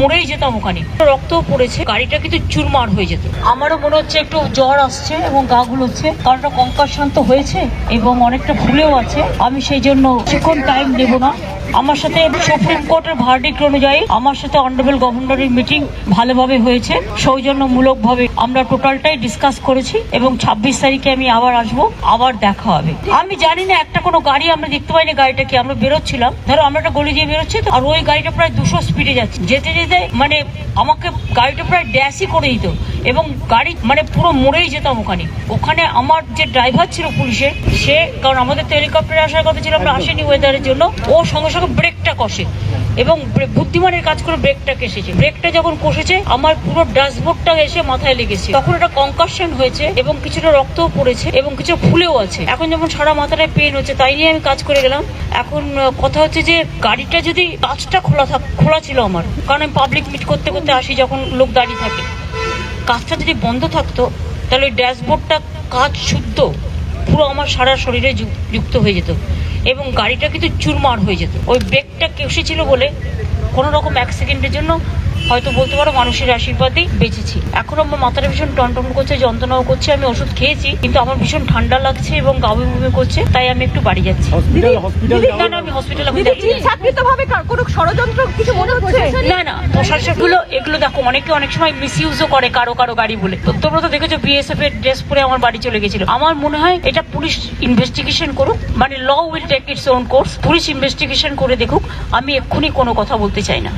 মরেই যেতাম ওখানে। রক্ত পড়েছে, গাড়িটা কিন্তু চুরমার হয়ে যেত। আমারও মনে হচ্ছে একটু জ্বর আসছে এবং গা গুলোচ্ছে কারণটা কঙ্কার শান্ত হয়েছে এবং অনেকটা ফুলেও আছে। আমি সেই জন্য টাইম নেব না। আমার সাথে সুপ্রিম কোর্টের ভার্ডিক্ট অনুযায়ী আমার সাথে অনারেবল গভর্নরের মিটিং ভালোভাবে হয়েছে, সৌজন্যমূলকভাবে আমরা টোটালটাই ডিসকাস করেছি এবং ছাব্বিশ তারিখে আমি আবার আসব, আবার দেখা হবে। আমি জানি না একটা কোনো গাড়ি আমরা দেখতে পাইনি, গাড়িটা কি আমরা বেরোচ্ছিলাম। ধরো আমরা একটা গলি দিয়ে বেরোচ্ছি তো, আর ওই গাড়িটা প্রায় দুশো স্পিডে যাচ্ছে। যেতে যেতে মানে আমাকে গাড়িটা প্রায় ড্যাশই করে দিত। এবং গাড়ি মানে পুরো মরেই যেতাম ওখানে। ওখানে আমার যে ড্রাইভার ছিল পুলিশের সে কারণ আমাদের তো হেলিকপ্টারে আসার কথা ছিল আমরা আসেনি ওয়েদারের জন্য ও সঙ্গে সঙ্গে ব্রেকটা কষে এবং বুদ্ধিমানের কাজ করে ব্রেকটা কেসেছে। ব্রেকটা যখন কষেছে আমার পুরো ড্যাশবোর্ডটা এসে মাথায় লেগেছে। তখন একটা কনকাশন হয়েছে এবং কিছুটা রক্তও পড়েছে এবং কিছু ফুলেও আছে। এখন যেমন সারা মাথাটায় পেন হচ্ছে তাই নিয়ে আমি কাজ করে গেলাম। এখন কথা হচ্ছে যে গাড়িটা যদি কাজটা খোলা থাক খোলা ছিল আমার কারণ আমি পাবলিক মিট করতে করতে আসি যখন লোক দাঁড়িয়ে থাকে। কাজটা যদি বন্ধ থাকতো, তাহলে ওই ড্যাশবোর্ডটা কাজ শুদ্ধ, পুরো আমার সারা শরীরে যুক্ত হয়ে যেত। এবং গাড়িটা কিন্তু চুরমার হয়ে যেত। ওই ব্রেকটা কেসেছিল বলে কোনো রকম এক সেকেন্ডের জন্য হয়তো বলতে পারো মানুষের আশীর্বাদেই বেঁচেছি। এখন আমার মাথাটা ভীষণ টনটন করছে যন্ত্রণাও করছে আমি ওষুধ খেয়েছি কিন্তু আমার ভীষণ ঠান্ডা লাগছে এবং গাবি বুবি করছে তাই আমি একটু বাড়ি যাচ্ছি। না না আমি হসপিটাল না। কোনো ষড়যন্ত্র কিছু মনে হচ্ছে? না না প্রশাসকগুলো এগুলো দেখো অনেকে অনেক সময় মিস ইউজও করে কারও কারও গাড়ি বলে। তো তোমরা তো দেখেছ বিএসএফ এর ড্রেস পরে আমার বাড়ি চলে গেছিল। আমার মনে হয় এটা পুলিশ ইনভেস্টিগেশন করুক মানে law will take its own course police investigation করে দেখুক আমি এক্ষুনি কোনো কথা বলতে চাই না।